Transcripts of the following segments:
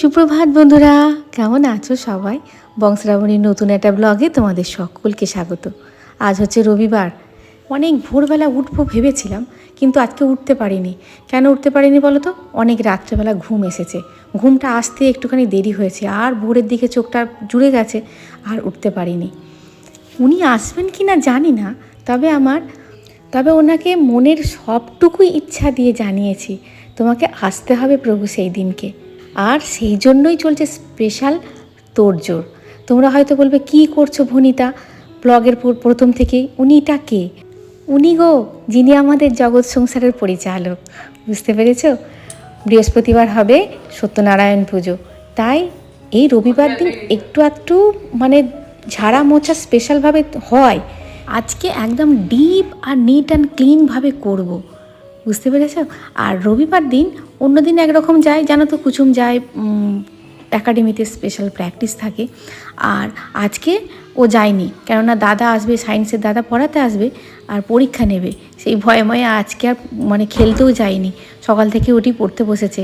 সুপ্রভাত বন্ধুরা, কেমন আছো সবাই? বংশরাবণীর নতুন একটা ব্লগে তোমাদের সকলকে স্বাগত। আজ হচ্ছে রবিবার। অনেক ভোরবেলা উঠবো ভেবেছিলাম, কিন্তু আজকে উঠতে পারিনি। কেন উঠতে পারিনি বলো তো অনেক রাত্রেবেলা ঘুম এসেছে। ঘুমটা আসতে একটুখানি দেরি হয়েছে, আর ভোরের দিকে চোখটা জুড়ে গেছে, আর উঠতে পারিনি। উনি আসবেন কি না জানি না, তবে আমার, তবে ওনাকে মনের সবটুকুই ইচ্ছা দিয়ে জানিয়েছি। তোমাকে আসতে হবে প্রভু সেই দিনকে। আর সেই জন্যই চলছে স্পেশাল তোড়জোড় তোমরা হয়তো বলবে কি করছ ভনিতা? ব্লগের প্রথম থেকেই উনিটা কে? উনি গো যিনি আমাদের জগৎ সংসারের পরিচালক। বুঝতে পেরেছ? বৃহস্পতিবার হবে সত্যনারায়ণ পুজো। তাই এই রবিবার দিন একটু একটু মানে ঝাড়া মোছা স্পেশালভাবে হয়। আজকে একদম ডিপ আর নিট অ্যান্ড ক্লিনভাবে করব। বুঝতে পেরেছ? আর রবিবার দিন অন্য দিন একরকম যায়, জানো তো কুচুম যায় একাডেমিতে স্পেশাল প্র্যাকটিস থাকে। আর আজকে ও যায়নি, কেননা দাদা আসবে সায়েন্সের দাদা পড়াতে আসবে আর পরীক্ষা নেবে। সেই ভয়ে ভয়ে আজকে আর মানে খেলতেও যায়নি। সকাল থেকে ওটি পড়তে বসেছে।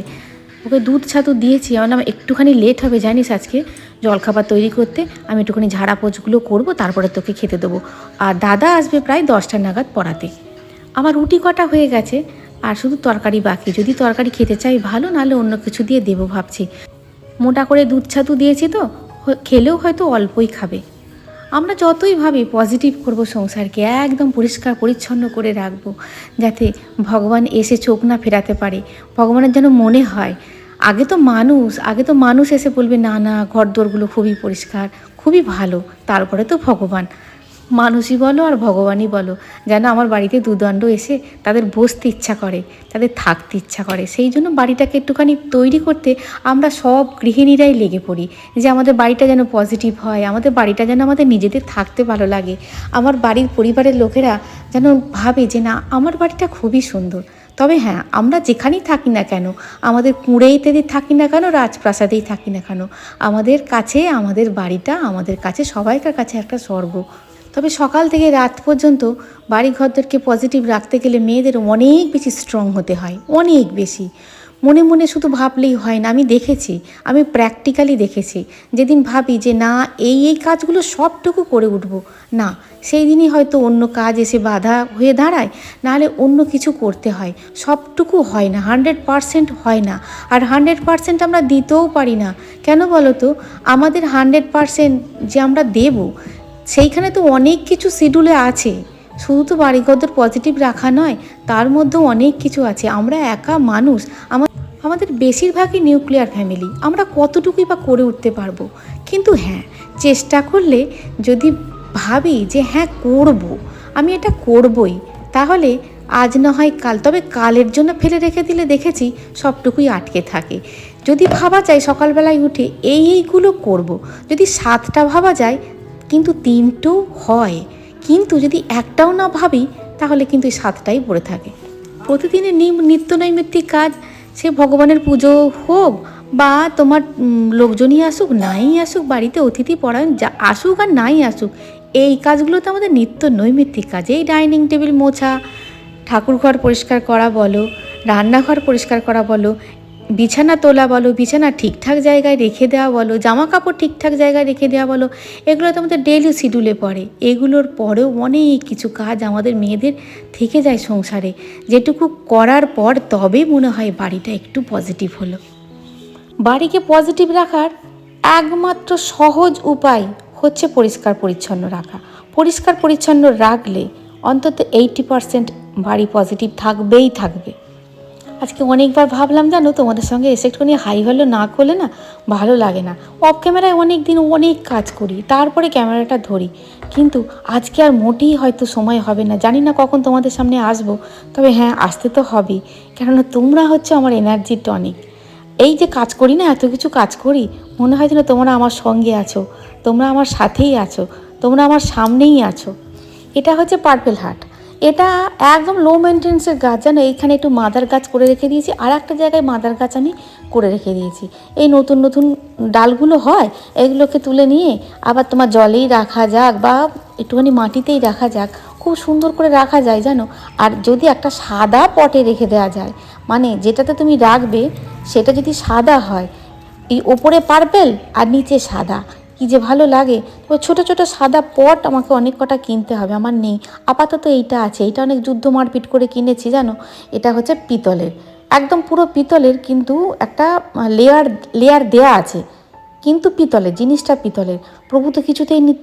ওকে দুধ ছাতু দিয়েছি, আমার নাম একটুখানি লেট হবে, জানিস আজকে? জলখাবার তৈরি করতে আমি একটুখানি ঝাড়া পোছগুলো করব, তারপরে তোকে খেতে দেবো। আর দাদা আসবে প্রায় দশটা নাগাদ পড়াতে। আমার রুটি কটা হয়ে গেছে আর শুধু তরকারি বাকি। যদি তরকারি খেতে চাই, ভালো, নাহলে অন্য কিছু দিয়ে দেবো ভাবছি। মোটা করে দুধ ছাতু দিয়েছি তো খেলেও হয়তো অল্পই খাবে। আমরা যতই ভাবি পজিটিভ করব সংসারকে, একদম পরিষ্কার, পরিচ্ছন্ন করে রাখব, যাতে ভগবান এসে চোখ না ফেরাতে পারে। ভগবানের যেন মনে হয়। আগে তো মানুষ, আগে তো মানুষ এসে বলবে, না না ঘর দোরগুলো খুবই পরিষ্কার, খুবই ভালো, তারপরে তো ভগবান। মানুষই বলো আর ভগবানই বলো। যেন আমার বাড়িতে দুদণ্ড এসে তাদের বসতে ইচ্ছা করে, তাদের থাকতে ইচ্ছা করে। সেই জন্য বাড়িটাকে একটুখানি তৈরি করতে আমরা সব গৃহিণীরাই লেগে পড়ি যে আমাদের বাড়িটা যেন পজিটিভ হয়, আমাদের বাড়িটা যেন আমাদের নিজেদের থাকতে ভালো লাগে। আমার বাড়ির পরিবারের লোকেরা যেন ভাবে যে না, আমার বাড়িটা খুবই সুন্দর। তবে হ্যাঁ আমরা যেখানেই থাকি না কেন, আমাদের কুঁড়েইতেই থাকি না কেন, রাজপ্রাসাদেই থাকি না কেন, আমাদের কাছে, আমাদের বাড়িটা, আমাদের কাছে, সবাইকার কাছে একটা স্বর্গ। তবে সকাল থেকে রাত পর্যন্ত বাড়ি ঘরদেরকে পজিটিভ রাখতে গেলে মেয়েদের অনেক বেশি স্ট্রং হতে হয়, অনেক বেশি। মনে মনে শুধু ভাবলেই হয় না, আমি দেখেছি, আমি প্র্যাকটিক্যালি দেখেছি। যেদিন ভাবি যে না, এই এই কাজগুলো সবটুকু করে উঠবো, না, সেই দিনই হয়তো অন্য কাজ এসে বাধা হয়ে দাঁড়ায়, নাহলে অন্য কিছু করতে হয়। সবটুকু হয় না হান্ড্রেড পারসেন্ট হয় না। আর হান্ড্রেড পারসেন্ট আমরা দিতেও পারি না। কেন বলো তো? আমাদের হান্ড্রেড পারসেন্ট যে আমরা দেবো সেইখানে তো অনেক কিছু শিডিউলে আছে। শুধু তো বাড়িঘরদের পজিটিভ রাখা নয়, তার মধ্যেও অনেক কিছু আছে। আমরা একা মানুষ আমার আমাদের বেশিরভাগই নিউক্লিয়ার ফ্যামিলি আমরা কতটুকুই বা করে উঠতে পারব? কিন্তু হ্যাঁ চেষ্টা করলে যদি ভাবি যে হ্যাঁ করব, আমি এটা করবই, তাহলে আজ না হয় কাল। তবে কালের জন্য ফেলে রেখে দিলে দেখেছি সবটুকুই আটকে থাকে। যদি ভাবা যায় সকালবেলায় উঠে এই এইগুলো করব। যদি সাতটা ভাবা যায় কিন্তু তিনটেও হয়। কিন্তু যদি একটাও না ভাবি, তাহলে কিন্তু এই সাতটাই পড়ে থাকে। প্রতিদিনের নিত্য নৈমিত্তিক কাজ, সে ভগবানের পুজো হোক বা তোমার লোকজনই আসুক, নাই আসুক, বাড়িতে অতিথি পরায়ণ যা আসুক আর নাই আসুক, এই কাজগুলো তো আমাদের নিত্য নৈমিত্তিক কাজ। এই ডাইনিং টেবিল মোছা, ঠাকুরঘর পরিষ্কার করা বলো, রান্নাঘর পরিষ্কার করা বলো বিছানা তোলা বলো, বিছানা ঠিকঠাক জায়গায় রেখে দেওয়া বলো জামা কাপড় ঠিকঠাক জায়গায় রেখে দেওয়া বলো এগুলো তো আমাদের ডেইলি শিডিউলে পড়ে। এগুলোর পরেও অনেক কিছু কাজ আমাদের মেয়েদের থেকে যায় সংসারে। যেটুকু করার পর তবেই মনে হয় বাড়িটা একটু পজিটিভ হলো। বাড়িকে পজিটিভ রাখার একমাত্র সহজ উপায় হচ্ছে পরিষ্কার পরিচ্ছন্ন রাখা। পরিষ্কার পরিচ্ছন্ন রাখলে অন্তত এইটি পারসেন্ট বাড়ি পজিটিভ থাকবেই থাকবে। আজকে অনেকবার ভাবলাম জানো, তোমাদের সঙ্গে এসে একটুখানি হাই হ্যালো না করলে না ভালো লাগে না। অফ ক্যামেরায় অনেক দিন অনেক কাজ করি, তারপরে ক্যামেরাটা ধরি। কিন্তু আজকে আর মোটেই হয়তো সময় হবে না। জানি না কখন তোমাদের সামনে আসব, তবে হ্যাঁ আসতে তো হবেই। কেননা তোমরা হচ্ছে আমার এনার্জি টনিক এই যে কাজ করি না, এত কিছু কাজ করি, মনে হয় যেন তোমরা আমার সঙ্গে আছো, তোমরা আমার সাথেই আছো, তোমরা আমার সামনেই আছো। এটা হচ্ছে পার্পেল হার্ট এটা একদম লো মেনটেন্সের গাছ, জানো? এইখানে একটু মাদার গাছ করে রেখে দিয়েছি। আর একটা জায়গায় মাদার গাছ আমি করে রেখে দিয়েছি। এই নতুন নতুন ডালগুলো হয়, এগুলোকে তুলে নিয়ে আবার তোমার জলেই রাখা যাক বা একটুখানি মাটিতেই রাখা যাক। খুব সুন্দর করে রাখা যায়, জানো? আর যদি একটা সাদা পটে রেখে দেওয়া যায় মানে যেটাতে তুমি রাখবে, সেটা যদি সাদা হয়, এই ওপরে পার্পেল আর নিচে সাদা কি যে ভালো লাগে। তো ছোট ছোট সাদা পট আমাকে অনেক কটা কিনতে হবে। আমার নেই। আপাতত এইটা আছে। এইটা অনেক যুদ্ধ মারপিট করে কিনেছি, জানো? এটা হচ্ছে পিতলের। একদম পুরো পিতলের, কিন্তু একটা লেয়ার লেয়ার দেয়া আছে। কিন্তু পিতলের, জিনিসটা পিতলের। প্রভু তো কিছুতেই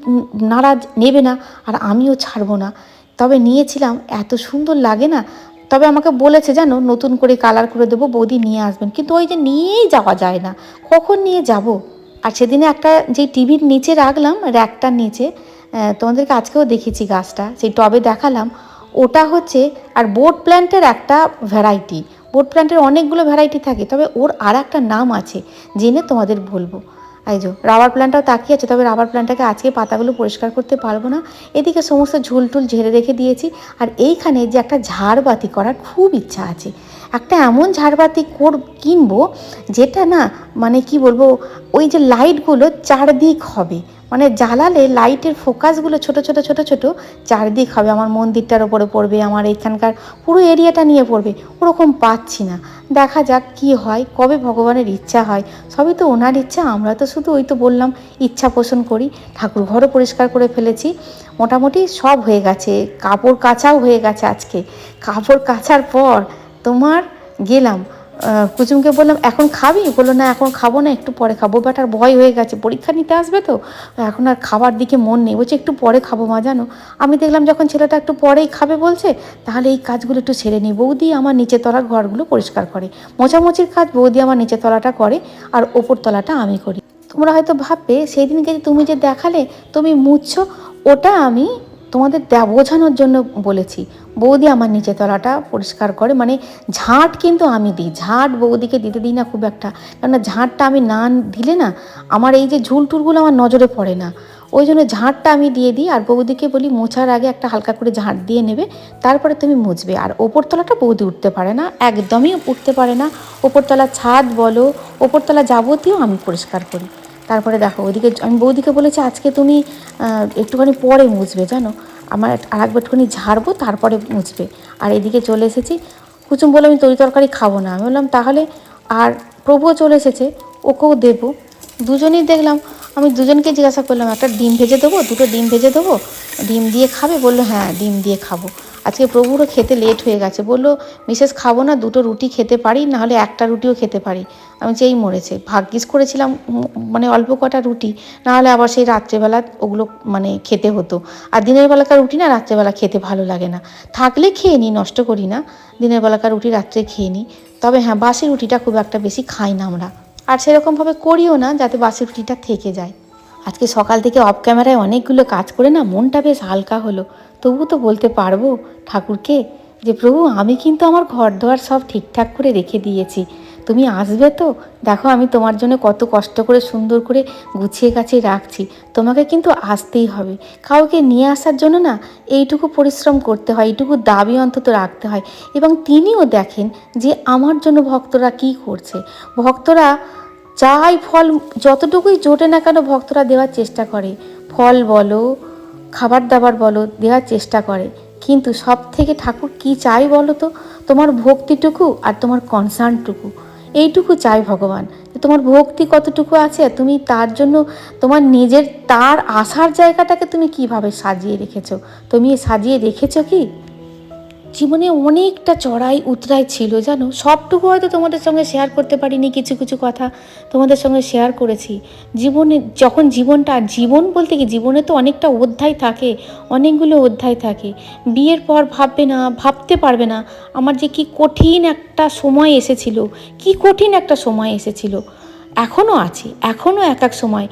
নারাজ নেবে না, আর আমিও ছাড়বো না। তবে নিয়েছিলাম, এত সুন্দর লাগে না। তবে আমাকে বলেছে, জানো, নতুন করে কালার করে দেবো, বৌদি নিয়ে আসবেন। কিন্তু ওই যে নিয়েই যাওয়া যায় না। কখন নিয়ে যাব? আর সেদিনে একটা যে টিভির নিচে রাখলাম র্যাকটার নিচে তোমাদেরকে আজকেও দেখেছি গাছটা, সেই টবে দেখালাম। ওটা হচ্ছে, আর বোট প্ল্যান্টের একটা ভ্যারাইটি বোট প্ল্যান্টের অনেকগুলো ভ্যারাইটি থাকে, তবে ওর আর একটা নাম আছে, জেনে তোমাদের বলব। এই যে রাবার প্ল্যান্টটাও তাকিয়ে আছে, তবে রাবার প্ল্যান্টটাকে আজকে পাতাগুলো পরিষ্কার করতে পারব না। এদিকে সমস্ত ঝুল টুল ঝেড়ে রেখে দিয়েছি, আর এইখানে যে একটা ঝাড়বাতি করার খুব ইচ্ছা আছে একটা এমন ঝাড়বাতি কর কিনবো, যেটা না মানে কি বলব, ওই যে লাইটগুলো চারদিক হবে। মানে জ্বালালে লাইটের ফোকাসগুলো ছোট ছোট ছোট ছোট চারদিক হবে। আমার মন্দিরটার ওপরে পড়বে, আমার এইখানকার পুরো এরিয়াটা নিয়ে পড়বে। ওরকম পাচ্ছি না। দেখা যাক কি হয়, কবে ভগবানের ইচ্ছা হয়। সবই তো ওনার ইচ্ছা, আমরা তো শুধু ওই তো বললাম, ইচ্ছা পোষণ করি। ঠাকুর ঘরও পরিষ্কার করে ফেলেছি। মোটামুটি সব হয়ে গেছে। কাপড় কাচাও হয়ে গেছে আজকে। কাপড় কাচার পর তোমার গেলাম। কুচুমকে বললাম, এখন খাবি? বলল, না, এখন খাব না, একটু পরে খাব। বাট আর ভয় হয়ে গেছে। পরীক্ষা নিতে আসবে তো? এখন আর খাবার দিকে মন নেই। বলছে, একটু পরে খাব মা, জানো? আমি দেখলাম, যখন ছেলেটা একটু পরেই খাবে বলছে, তাহলে এই কাজগুলো একটু সেরে নিই বৌদি আমার নিচে তলার ঘরগুলো পরিষ্কার করে। মোছামুছির কাজ বৌদি আমার নিচে তলাটা করে আর ওপর তলাটা আমি করি। তোমরা হয়তো ভাববে সেই দিনকে তুমি যে দেখালে, তুমি মুছছো, ওটা আমি তোমাদের বোঝানোর জন্য বলেছি, বৌদি আমার নিচে তলাটা পরিষ্কার করে মানে ঝাঁট কিন্তু আমি দিই, ঝাঁট বৌদিকে দিতে দিই না খুব একটা, কেননা ঝাঁটটা আমি না দিলে না আমার এই যে ঝুল টুলগুলো আমার নজরে পড়ে না। ওই জন্য ঝাঁটটা আমি দিয়ে দিই, আর বৌদিকে বলি মোছার আগে একটা হালকা করে ঝাঁট দিয়ে নেবে, তারপরে তুমি মুছবে। আর ওপরতলাটা বৌদি উঠতে পারে না, একদমই উঠতে পারে না। ওপরতলা ছাদ বলো, ওপরতলা যাবতীয় আমি পরিষ্কার করি। তারপরে দেখো ওদিকে আমি বৌদিকে বলেছি, আজকে তুমি একটুখানি পরে মুছবে, জানো? আমার আর একবার একটুখানি ঝাড়বো, তারপরে মুছবে। আর এদিকে চলে এসেছি। কুচুম বলে আমি তরি তরকারি খাব না। আমি বললাম, তাহলে আর প্রভুও চলে এসেছে, ওকেও দেবো। দুজনেই দেখলাম, আমি দুজনকে জিজ্ঞাসা করলাম, একটা ডিম ভেজে দেবো? দুটো ডিম ভেজে দেবো? ডিম দিয়ে খাবে? বলল হ্যাঁ ডিম দিয়ে খাব। আজকে প্রভুরও খেতে লেট হয়ে গেছে। বলল, মিসেস, খাব না, দুটো রুটি খেতে পারি, নাহলে একটা রুটিও খেতে পারি। আমি যেই মরেছে, ভাগ্যিস করেছিলাম মানে অল্প কটা রুটি, নাহলে আবার সেই রাত্রেবেলা ওগুলো মানে খেতে হতো। আর দিনের বেলাকার রুটি না, রাত্রেবেলা খেতে ভালো লাগে না। থাকলে খেয়ে নিই নষ্ট করি না, দিনের বেলাকার রুটি রাত্রে খেয়ে নিই তবে হ্যাঁ বাসি রুটিটা খুব একটা বেশি খাই না আমরা। আর সেরকমভাবে করিও না, যাতে বাসি রুটিটা থেকে যায়। আজকে সকাল থেকে অফ ক্যামেরায় অনেকগুলো কাজ করে না, মনটা বেশ হালকা হলো। তবু তো বলতে পারব ঠাকুরকে যে, প্রভু, আমি কিন্তু আমার ঘর দোয়ার সব ঠিকঠাক করে রেখে দিয়েছি। তুমি আসবে তো? দেখো, আমি তোমার জন্য কত কষ্ট করে, সুন্দর করে গুছিয়ে গাছিয়ে রাখছি। তোমাকে কিন্তু আসতেই হবে। কাউকে নিয়ে আসার জন্য না এইটুকু পরিশ্রম করতে হয়, এইটুকু দাবি অন্তত রাখতে হয়। এবং তিনিও দেখেন যে, আমার জন্য ভক্তরা কি করছে। ভক্তরা চাই ফল, যতটুকুই জোটে না কেন ভক্তরা দেওয়ার চেষ্টা করে। ফল বলো খাবার দাবার বলো, দেওয়ার চেষ্টা করে। কিন্তু সব থেকে ঠাকুর কি চাই বলো তো? তোমার ভক্তিটুকু আর তোমার কনসার্নটুকু এইটুকু চাই ভগবান। তোমার ভক্তি কতটুকু আছে তুমি তার জন্য, তোমার নিজের, তার আসার জায়গাটাকে তুমি কীভাবে সাজিয়ে রেখেছো? তুমি সাজিয়ে রেখেছো কি? জীবনে অনেকটা চড়াই উতরাই ছিল, জানো? সবটুকু হয়তো তোমাদের সঙ্গে শেয়ার করতে পারিনি, কিছু কিছু কথা তোমাদের সঙ্গে শেয়ার করেছি। জীবনে, যখন জীবনটা, জীবন বলতে কি, জীবনে তো অনেকটা অধ্যায় থাকে, অনেকগুলো অধ্যায় থাকে। বিয়ের পর ভাববে না, ভাবতে পারবে না, আমার যে কি কঠিন একটা সময় এসেছিল, কি কঠিন একটা সময় এসেছিল। এখনও আছে এখনও এক এক সময়।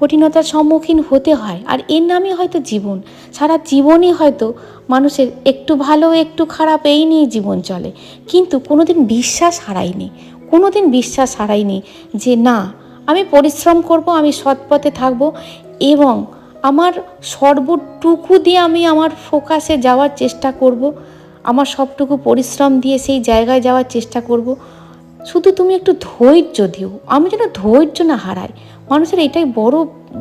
কঠিনতার সম্মুখীন হতে হয়, আর এর নামই হয়তো জীবন। সারা জীবনই হয়তো মানুষের একটু ভালো, একটু খারাপ এই নিয়ে জীবন চলে। কিন্তু কোনোদিন বিশ্বাস হারাইনি কোনোদিন বিশ্বাস হারাইনি যে না, আমি পরিশ্রম করব, আমি সৎ পথে থাকব এবং আমার সর্বটুকু দিয়ে আমি আমার ফোকাসে যাওয়ার চেষ্টা করব, আমার সবটুকু পরিশ্রম দিয়ে সেই জায়গায় যাওয়ার চেষ্টা করব। শুধু তুমি একটু ধৈর্য দিও। আমি যেন ধৈর্য না হারাই। মানুষের এটাই বড়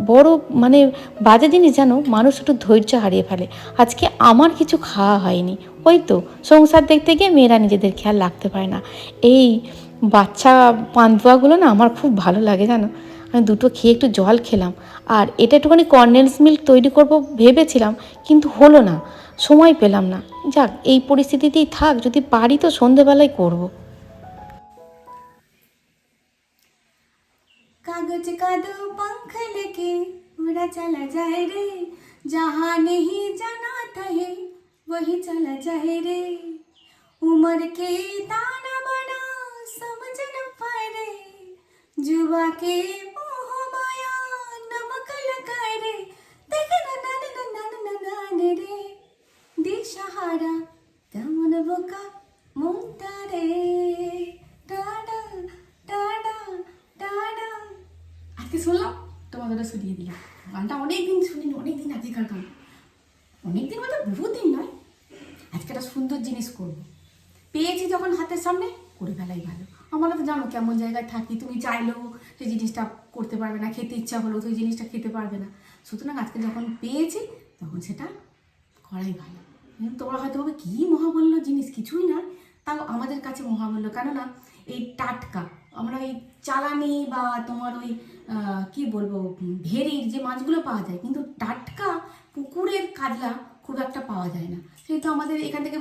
বড় মানে বাজে জিনিস জানো, মানুষ একটু ধৈর্য হারিয়ে ফেলে। আজকে আমার কিছু খাওয়া হয়নি। ওই তো, সংসার দেখতে গিয়ে মেয়েরা নিজেদের খেয়াল রাখতে পারে না। এই বাচ্চা পান্তুয়াগুলো না আমার খুব ভালো লাগে জানো। আমি দুটো খেয়ে একটু জল খেলাম। আর এটা একটুখানি কর্নেলস মিল্ক তৈরি করব ভেবেছিলাম, কিন্তু হলো না। সময় পেলাম না। যাক, এই পরিস্থিতিতেই থাক, যদি পারি তো সন্ধেবেলায় করব। কাগজ, কাদু, পাংখালে पंख लेके उड़ा चला जाए रे जहाँ नहीं जाना था है वही चला जाए रे उम्र के ताना बना समझ न पाए रे जुआ के मोह माया नमक लगाए रे देख ना ना ना ना ना ना ना रे দিশাহারা তেমন বোকা মনটা রে টাডা টাডা টাডা আজকে শুনলাম তোমাদের শুনিয়ে দিলাম গানটা অনেকদিন শুনিনি, অনেকদিন আগেকার গান। অনেকদিন মানে বহুদিন নয়, আজকে একটা সুন্দর জিনিস করব। পেয়েছি যখন হাতের সামনে, করে ফেলাই ভালো। আমরা তো জানো কেমন জায়গায় থাকি, তুমি চাইলেও সেই জিনিসটা করতে পারবে না, খেতে ইচ্ছা হলেও সেই জিনিসটা খেতে পারবে না। সুতরাং আজকে যখন পেয়েছি, তখন সেটা করাই ভালো। তোমরা হয়তো ভাবে কী মহামূল্য জিনিস, কিছুই না, তাও আমাদের কাছে মহামূল্য কেননা এই টাটকা, আমরা এই চালানি বা তোমার ওই কি বলব ভেরির যে মাছগুলো পাওয়া যায়, কিন্তু টাটকা পুকুরের কাজলা খুব একটা পাওয়া যায় না। সেই তো আমাদের এখান থেকে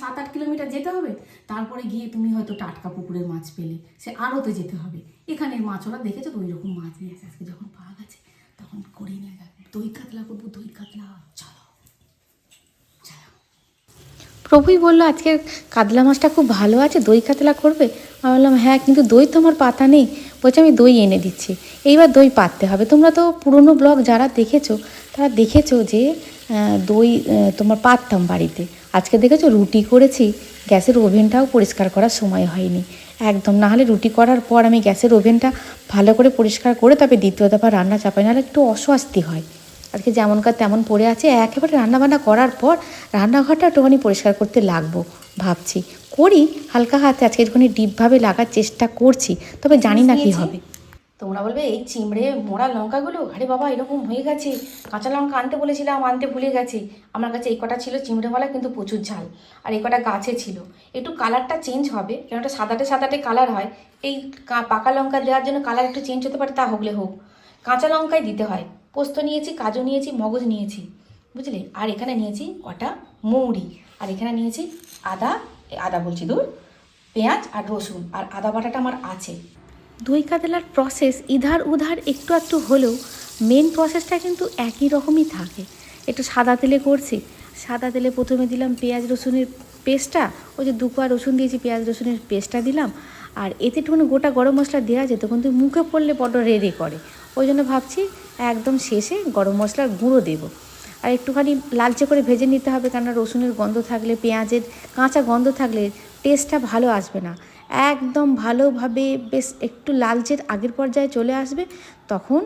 সাত আট কিলোমিটার যেতে হবে, তারপরে গিয়ে তুমি হয়তো টাটকা পুকুরের মাছ পেলে, সে আড়তে যেতে হবে। এখানের মাছ, ওরা দেখেছ তো ওই রকম মাছ নিয়ে আসে আজকে যখন পাওয়া গেছে, তখন করে নিয়ে যাবে। দই কাতলা করব, দই কাতলা চলো প্রভুই বলল, আজকে কাতলা মাছটা খুব ভালো আছে, দই কাতলা করবে? আমি বললাম হ্যাঁ কিন্তু দই তো আমার পাতা নেই। বলছে, আমি দই এনে দিচ্ছি। এইবার দই পাততে হবে। তোমরা তো পুরনো ব্লগ যারা দেখেছ, তারা দেখেছ যে দই তোমার পাততাম বাড়িতে। আজকে দেখেছ রুটি করেছি, গ্যাসের ওভেনটাও পরিষ্কার করার সময় হয়নি। একদম, না হলে রুটি করার পর আমি গ্যাসের ওভেনটা ভালো করে পরিষ্কার করে তবে দ্বিতীয় দফা রান্না চাপাই, নাহলে একটু অস্বস্তি হয়। আজকে যেমনকার তেমন পড়ে আছে। একেবারে রান্নাবান্না করার পর রান্নাঘরটা একটুখানি পরিষ্কার করতে লাগবো, ভাবছি। করি, হালকা হাতে আজকে একটুখানি ডিপভাবে লাগার চেষ্টা করছি, তবে জানি না কি হবে। তোমরা বলবে, এই চিমড়ে, মোড়া লঙ্কাগুলো? আরে বাবা, এরকম হয়ে গেছে। কাঁচা লঙ্কা আনতে বলেছিলাম, আনতে ভুলে গেছি। আমার কাছে এই কটা ছিল চিমড়েওয়ালা কিন্তু প্রচুর ঝাল। আর এই কটা গাছে ছিল। একটু কালারটা চেঞ্জ হবে কেন ওটা সাদাটে সাদাটে কালার হয়। এই পাকা লঙ্কা দেওয়ার জন্য কালার একটু চেঞ্জ হতে পারে, তা হলে হোক। কাঁচা লঙ্কাই দিতে হয়। পোস্ত নিয়েছি, কাজু নিয়েছি, মগজ নিয়েছি, বুঝলে? আর এখানে নিয়েছি কটা মৌরি, আর এখানে নিয়েছি আদা আদা বলছি দূর, পেঁয়াজ আর রসুন, আর আদা বাটাটা আমার আছে। দই কাতলার প্রসেস ইধার উধার একটু একটু হলেও মেন প্রসেসটা কিন্তু একই রকমই থাকে। একটু সাদা তেলে করছি, সাদা তেলে প্রথমে দিলাম পেঁয়াজ রসুনের পেস্টটা ওই যে দু কোয়া রসুন দিয়েছি, পেঁয়াজ রসুনের পেস্টটা দিলাম, আর এতে একটুখানি গোটা গরম মশলা দেওয়া যেত কিন্তু মুখে পড়লে বড্ড রেড়ে করে। ওই জন্য ভাবছি একদম শেষে গরম মশলার গুঁড়ো দেবো। আর একটুখানি লালচে করে ভেজে নিতে হবে, কেননা রসুনের গন্ধ থাকলে, পেঁয়াজের কাঁচা গন্ধ থাকলে টেস্টটা ভালো আসবে না। একদম ভালোভাবে বেশ একটু লালচের আগের পর্যায়ে চলে আসবে, তখন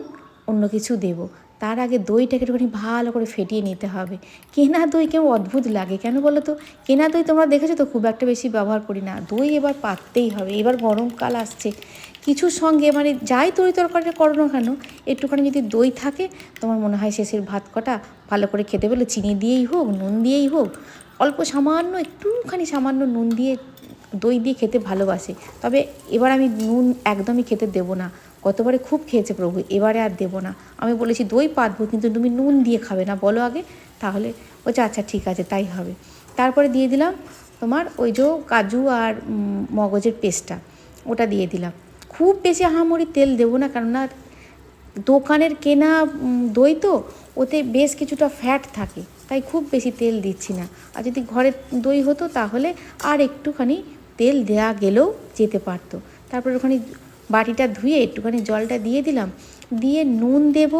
অন্য কিছু দেব। তার আগে দইটাকে একটুখানি ভালো করে ফেটিয়ে নিতে হবে। কেনা দই কেউ অদ্ভুত লাগে, কেন বলো তো? কেনা দই তোমরা দেখেছ তো, খুব একটা বেশি ব্যবহার করি না। দই এবার পাততেই হবে, এবার গরমকাল আসছে। কিছুর সঙ্গে মানে যাই তরি তরকারি করো না কেন, একটুখানি যদি দই থাকে, তোমার মনে হয় শেষের ভাত কটা ভালো করে খেতে পেলে চিনি দিয়েই হোক, নুন দিয়েই হোক, অল্প সামান্য একটুখানি সামান্য নুন দিয়ে দই দিয়ে খেতে ভালোবাসে। তবে এবার আমি নুন একদমই খেতে দেবো না। গতবারে খুব খেয়েছে প্রভু, এবারে আর দেবো না। আমি বলেছি দই পাতবো, কিন্তু তুমি নুন দিয়ে খাবে না, বলো আগে, তাহলে বলছে আচ্ছা ঠিক আছে, তাই হবে। তারপরে দিয়ে দিলাম তোমার ওই যে কাজু আর মগজের পেস্টটা, ওটা দিয়ে দিলাম। খুব বেশি আহামরি তেল দেবো না, কেননা দোকানের কেনা দই তো, ওতে বেশ কিছুটা ফ্যাট থাকে, তাই খুব বেশি তেল দিচ্ছি না। আর যদি ঘরের দই হতো, তাহলে আর একটুখানি তেল দেয়া গেলেও যেতে পারতো। তারপর ওখানে বাটিটা ধুয়ে একটুখানি জলটা দিয়ে দিলাম, দিয়ে নুন দেব,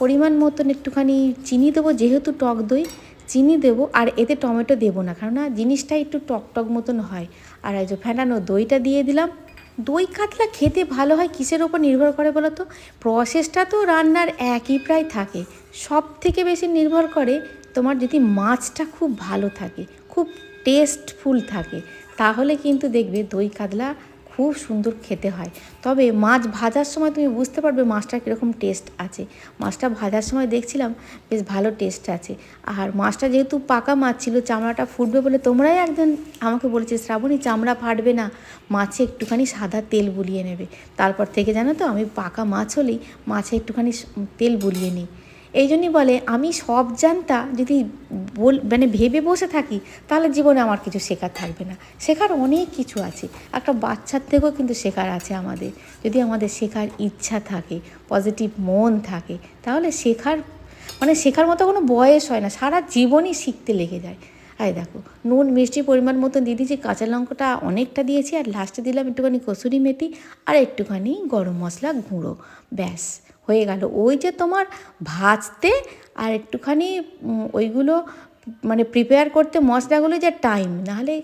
পরিমাণ মতন একটুখানি চিনি দেবো, যেহেতু টক দই, চিনি দেবো, আর এতে টমেটো দেবো না, কেননা জিনিসটা একটু টক টক মতন হয়। আর এই যে ফেটানো দইটা দিয়ে দিলাম দই কাতলা খেতে ভালো হয় কিসের ওপর নির্ভর করে বলো তো? প্রসেসটা তো রান্নার একই প্রায় থাকে। সব থেকে বেশি নির্ভর করে তোমার যদি মাছটা খুব ভালো থাকে, খুব টেস্টফুল থাকে, তাহলে কিন্তু দেখবে দই কাতলা খুব সুন্দর খেতে হয়। তবে মাছ ভাজার সময় তুমি বুঝতে পারবে মাছটা কীরকম টেস্ট আছে। মাছটা ভাজার সময় দেখছিলাম বেশ ভালো টেস্ট আছে। আর মাছটা যেহেতু পাকা মাছ ছিল, চামড়াটা ফুটবে বলে তোমরাই একজন আমাকে বলেছে, শ্রাবণী, চামড়া ফাটবে না। মাছে একটুখানি সাদা তেল বুলিয়ে নেবে। তারপর থেকে জানো তো, আমি পাকা মাছ হলেই মাছে একটুখানি তেল বুলিয়ে নিই। এই জন্যই বলে, আমি সব জানতা, যদি বল মানে ভেবে বসে থাকি, তাহলে জীবনে আমার কিছু শেখার থাকবে না। শেখার অনেক কিছু আছে। একটা বাচ্চার থেকেও কিন্তু শেখার আছে আমাদের। যদি আমাদের শেখার ইচ্ছা থাকে পজিটিভ মন থাকে, তাহলে শেখার মানে শেখার মতো কোনো বয়স হয় না। সারা জীবনই শিখতে লেগে যায়। আরে দেখো, নুন, মিষ্টি পরিমাণ মতো দিয়ে দিয়েছি, কাঁচা লঙ্কাটা অনেকটা দিয়েছি, আর লাস্টে দিলাম একটুখানি কসুরি মেথি আর একটুখানি গরম মশলা গুঁড়ো। ব্যাস, হয়ে গেল। ওই যে তোমার ভাজতে আর একটুখানি ওইগুলো মানে প্রিপেয়ার করতে মশলাগুলো যে টাইম নাহলে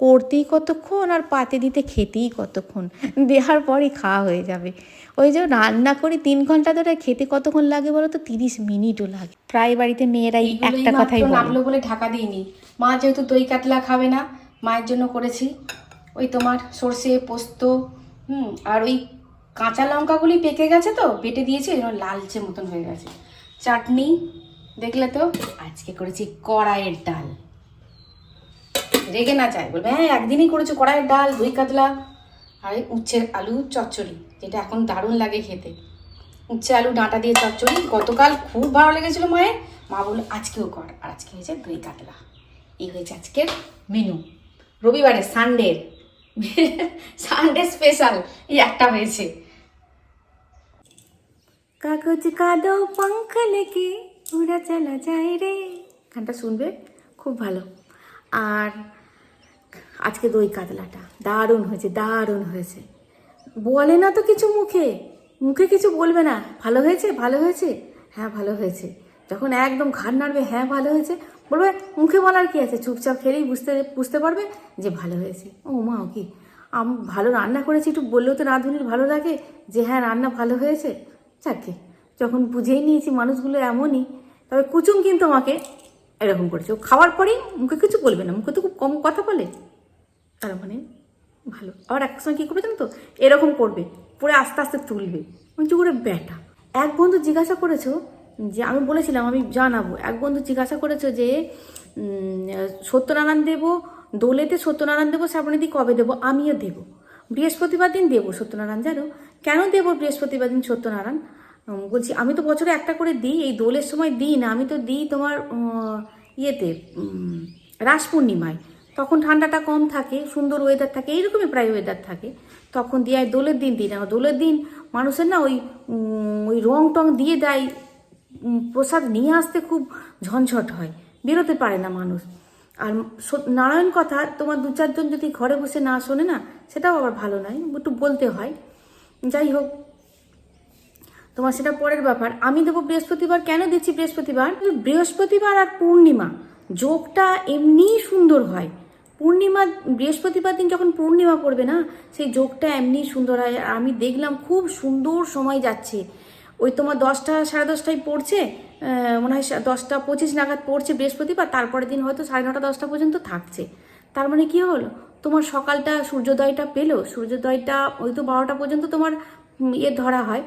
করতেই কতক্ষণ আর পাতে দিতে খেতেই কতক্ষণ? দেওয়ার পরই খাওয়া হয়ে যাবে। ওই যে রান্না করি তিন ঘণ্টা ধরে খেতে কতক্ষণ লাগে বলো তো? তিরিশ মিনিটও লাগে। প্রায় বাড়িতে মেয়েরাই একটা কথাই মাত্র বলে। নামলো বলে ঢাকা দিইনি। মা যেহেতু দই কাতলা খাবে না মায়ের জন্য করেছি। ওই তোমার সর্ষে পোস্ত হুম আর ওই কাঁচা লঙ্কাগুলি পেকে গেছে তো বেটে দিয়েছি ওই লালচে মতন হয়ে গেছে। চাটনি দেখলে তো আজকে করেছি কড়াইয়ের ডাল। রেগে না যায়। বলবে হ্যাঁ একদিনই করেছ, কড়াইয়ের ডাল, দই কাতলা আর উচ্ছের আলু চচ্চড়ি, যেটা এখন দারুণ লাগে খেতে। উচ্ছে আলু ডাঁটা দিয়ে চচ্চড়ি, গতকাল খুব ভালো লেগেছিল মায়ের। মা বলল, আজকেও কর। আর আজকে হয়েছে দই কাতলা। এই হয়েছে আজকের মেনু রবিবারে সানডে সানডে স্পেশাল এই একটা হয়েছে। কাগজ কাদো পঙ্খ লেকে উড়া চলা যায় রে। গানটা শুনবে? খুব ভালো। আর আজকে দই কাতলাটা। দারুণ হয়েছে দারুণ হয়েছে। বলে না তো কিছু মুখে। মুখে কিছু বলবে না। ভালো হয়েছে? ভালো হয়েছে? হ্যাঁ ভালো হয়েছে। যখন একদম ঘাড় নাড়বে হ্যাঁ ভালো হয়েছে। বলবে, মুখে বলার কি আছে? চুপচাপ খেলেই বুঝতে বুঝতে পারবে যে ভালো হয়েছে। ও মা কি? আমি, ভালো রান্না করেছি, একটু বললেও তো রাঁধুনির ভালো লাগে যে হ্যাঁ রান্না ভালো হয়েছে। যাকে যখন বুঝেই নিয়েছি, মানুষগুলো এমনই। তবে কুচুম কিন্তু আমাকে এরকম করেছে। ও খাওয়ার পরেই মুখে কিছু বলবে না, মুখে তো খুব কম কথা বলে। তার মানে ভালো। আবার এক সময় কী করবে জানো তো? এরকম করবে, পরে আস্তে আস্তে তুলবে। বলছি করে ব্যাটা। এক বন্ধু জিজ্ঞাসা করেছ যে, আমি বলেছিলাম, আমি জানাব। এক বন্ধু জিজ্ঞাসা করেছ যে সত্যনারায়ণ দেব, দোলেতে সত্যনারায়ণ দেবো, শ্রাবণীদি কবে দেবো? আমিও দেবো। বৃহস্পতিবার দিন দেবো সত্যনারায়ণ, জানো? কেন দেবো বৃহস্পতিবার দিন সত্যনারায়ণ? বলছি, আমি তো বছরে একটা করে দিই, এই দোলের সময় দিই না, আমি তো দিই তোমার ইয়েতে রাস পূর্ণিমায়। তখন ঠান্ডাটা কম থাকে, সুন্দর ওয়েদার থাকে, এইরকমই প্রায় ওয়েদার থাকে। তখন দিয়ে দোলের দিন দিই না। দোলের দিন মানুষের না ওই ওই রং টং দিয়ে দেয় প্রসাদ নিয়ে আসতে খুব ঝঞ্ঝট হয়, বেরোতে পারে না মানুষ। আর নারায়ণ কথা তোমার দু চারজন যদি ঘরে বসে না শোনে না, সেটাও আবার ভালো নয়, একটু বলতে হয়। যাই হোক তোমার সেটা পরের ব্যাপার। আমি দেবো বৃহস্পতিবার, কেন দিচ্ছি বৃহস্পতিবার? বৃহস্পতিবার আর পূর্ণিমা, যোগটা এমনিই সুন্দর হয়। পূর্ণিমা, বৃহস্পতিবার দিন যখন পূর্ণিমা পড়বে না, সেই যোগটা এমনিই সুন্দর হয়। আর আমি দেখলাম খুব সুন্দর সময় যাচ্ছে। ওই তোমার দশটা, সাড়ে দশটায় পড়ছে মনে হয় দশটা পঁচিশ নাগাদ পড়ছে বৃহস্পতিবার, তারপরের দিন হয়তো সাড়ে নটা, দশটা পর্যন্ত থাকছে। তার মানে কি হলো? তোমার সকালটা সূর্যোদয়টা পেল। সূর্যোদয়টা ওই তো বারোটা পর্যন্ত তোমার ইয়ে ধরা হয়।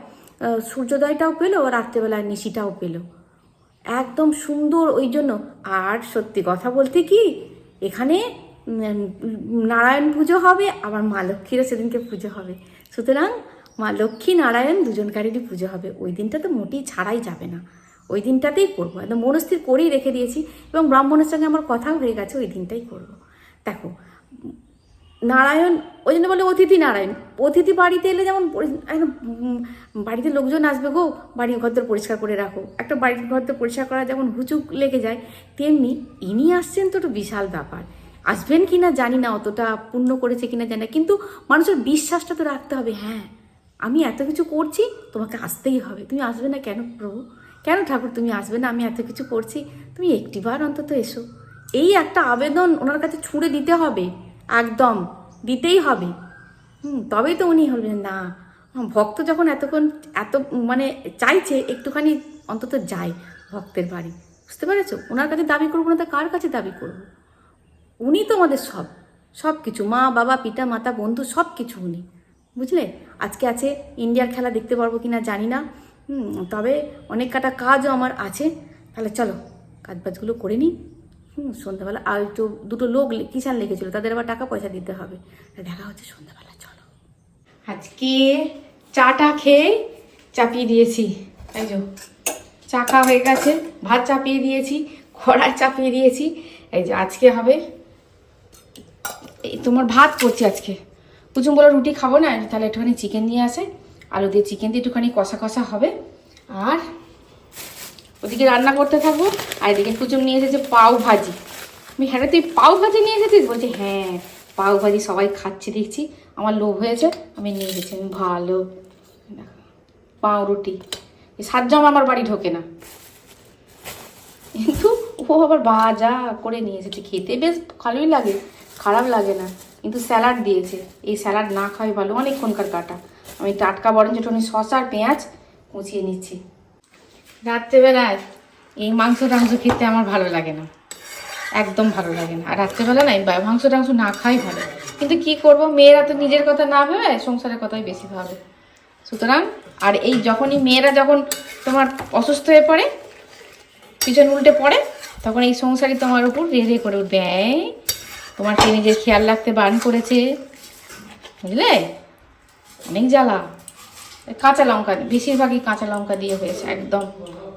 সূর্যোদয়টাও পেল রাত্রেবেলায় নিশিটাও পেল। একদম সুন্দর, ওই জন্য। আর সত্যি কথা বলতে কি, এখানে নারায়ণ পুজো হবে, আবার মা লক্ষ্মীরও সেদিনকে পুজো হবে। সুতরাং মা লক্ষ্মী, নারায়ণ দুজনকারেরই পুজো হবে। ওই দিনটা তো মোটেই ছাড়াই যাবে না। ওই দিনটাতেই করব। একদম মনস্থির করেই রেখে দিয়েছি এবং ব্রাহ্মণের সঙ্গে আমার কথাও হয়ে গেছে, ওই দিনটাই করব। দেখো নারায়ণ, ওই জন্য বলে অতিথি নারায়ণ। অতিথি বাড়িতে এলে যেমন বাড়িতে লোকজন আসবে গো, বাড়ির ঘরদর পরিষ্কার করে রাখো। একটা বাড়ির ঘরদর পরিষ্কার করা যেমন হুচুক লেগে যায়, তেমনি ইনি আসছেন তো একটা বিশাল ব্যাপার। আসবেন কি না জানি না, অতটা পূর্ণ করেছে কিনা জানি না, কিন্তু মানুষের বিশ্বাসটা তো রাখতে হবে হ্যাঁ। আমি এত কিছু করছি, তোমাকে আসতেই হবে। তুমি আসবে না কেন প্রভু? কেন ঠাকুর তুমি আসবে না? আমি এত কিছু করছি। তুমি একটিবার অন্তত এসো। এই একটা আবেদন ওনার কাছে ছুঁড়ে দিতে হবে। একদম, দিতেই হবে। হুম, তবেই তো উনি হবেন না। ভক্ত যখন এতক্ষণ, এত মানে চাইছে, একটুখানি অন্তত যায় ভক্তের বাড়ি। বুঝতে পেরেছ? ওনার কাছে দাবি করব না, তা কার কাছে দাবি করব? উনি তো আমাদের সব সব কিছু, মা, বাবা, পিতা, মাতা, বন্ধু, সব কিছু উনি। বুঝলে? আজকে আছে ইন্ডিয়ার খেলা দেখতে পারব কি না জানি না। তবে অনেক কাটা কাজও আমার আছে। তাহলে চলো কাজ বাজগুলো করে নিই। হুম, সন্ধ্যাবেলা, আর একটু দুটো লোক কিষান লেগেছিলো, তাদের আবার টাকা পয়সা দিতে হবে। দেখা হচ্ছে সন্ধ্যাবেলা, চলো। আজকে চাটা খেয়ে চাপিয়ে দিয়েছি। এই যো, চা হয়ে গেছে, ভাত চাপিয়ে দিয়েছি খড়ায় চাপিয়ে দিয়েছি। এই যে, আজকে হবে এই তোমার ভাত করছি আজকে। কুচুম বলে রুটি খাব না, তাহলে একটুখানি চিকেন নিয়ে আসে, আলু দিয়ে চিকেন দিয়ে একটুখানি কষা কষা হবে। আর ওদিকে রান্না করতে থাকব, আর এদিকে কুচুম নিয়ে এসেছে পাও ভাজি। আমি হ্যাঁ তুই পাও ভাজি নিয়ে এসেছিস? বলছে হ্যাঁ পাও ভাজি সবাই খাচ্ছে, দেখছি। আমার লোভ হয়েছে, আমি নিয়ে এসেছি, আমি ভালো। পাউরুটি সাতজাম আমার বাড়ি ঢোকে না। কিন্তু ও আবার ভাজা করে নিয়ে এসেছে। খেতে বেশ ভালোই লাগে, খারাপ লাগে না। কিন্তু স্যালাড দিয়েছে। এই স্যালাড না খাওয়াই ভালো অনেকক্ষণকার কাটা। আমি টাটকা বরঞ্চ, একটুখানি শসা আর পেঁয়াজ মুছিয়ে নিচ্ছি। রাত্রেবেলায় এই মাংস টাংস খেতে আমার ভালো লাগে না। একদম ভালো লাগে না। আর রাত্রেবেলা না মাংস টাংস না খাই ভালো কিন্তু কি করব? মেয়েরা তো নিজের কথা না ভেবে সংসারের কথাই বেশি ভাবে। সুতরাং, আর এই যখনই মেয়েরা যখন তোমার অসুস্থ হয়ে পড়ে, পিছন উল্টে পড়ে, তখন এই সংসারই তোমার উপর রে রে করে উঠবে। তোমার কে নিজের খেয়াল রাখতে বারণ করেছে? বুঝলে? অনেক জ্বালা। কাঁচা লঙ্কা বেশিরভাগই কাঁচা লঙ্কা দিয়ে হয়েছে, একদম।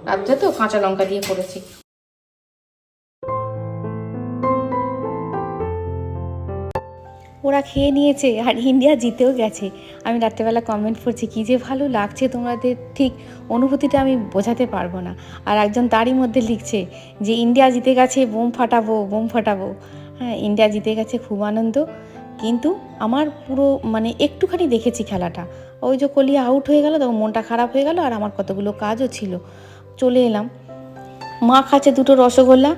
রাত্রে তো কাঁচা লঙ্কা দিয়ে করেছি। ওরা খেয়ে নিয়েছে আর ইন্ডিয়া জিতেও গেছে। আমি রাত্রেবেলা কমেন্ট করছি, কী যে ভালো লাগছে তোমাদের। ঠিক অনুভূতিটা আমি বোঝাতে পারব না। আর একজন তারই মধ্যে লিখছে যে, ইন্ডিয়া জিতে গেছে, বোম ফাটাবো বোম ফাটাবো। হ্যাঁ ইন্ডিয়া জিতে গেছে, খুব আনন্দ। কিন্তু আমার পুরো মানে একটুখানি দেখেছি খেলাটা। ওই যে কলিয়া আউট হয়ে গেল তখন মনটা খারাপ হয়ে গেল আর আমার কতগুলো কাজও ছিল। চলে এলাম। মা খাচ্ছে দুটো রসগোল্লা,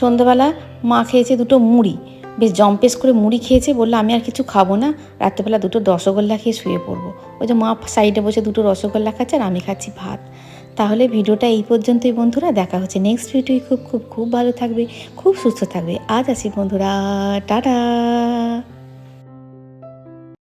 সন্ধ্যাবেলা মা খেয়েছে দুটো মুড়ি। বেশ জম্পেস করে মুড়ি খেয়েছে, বলল আমি আর কিছু খাব না, রাত্রেবেলা দুটো রসগোল্লা খেয়ে শুয়ে পড়ব। ওই যে মা সাইডে বসে দুটো রসগোল্লা খাচ্ছে আর আমি খাচ্ছি ভাত। তাহলে ভিডিওটা এই পর্যন্তই বন্ধুরা, দেখা হচ্ছে নেক্সট ভিডিও খুব খুব খুব ভালো থাকবে, খুব সুস্থ থাকবে। আজ আসি বন্ধুরা, টাটা।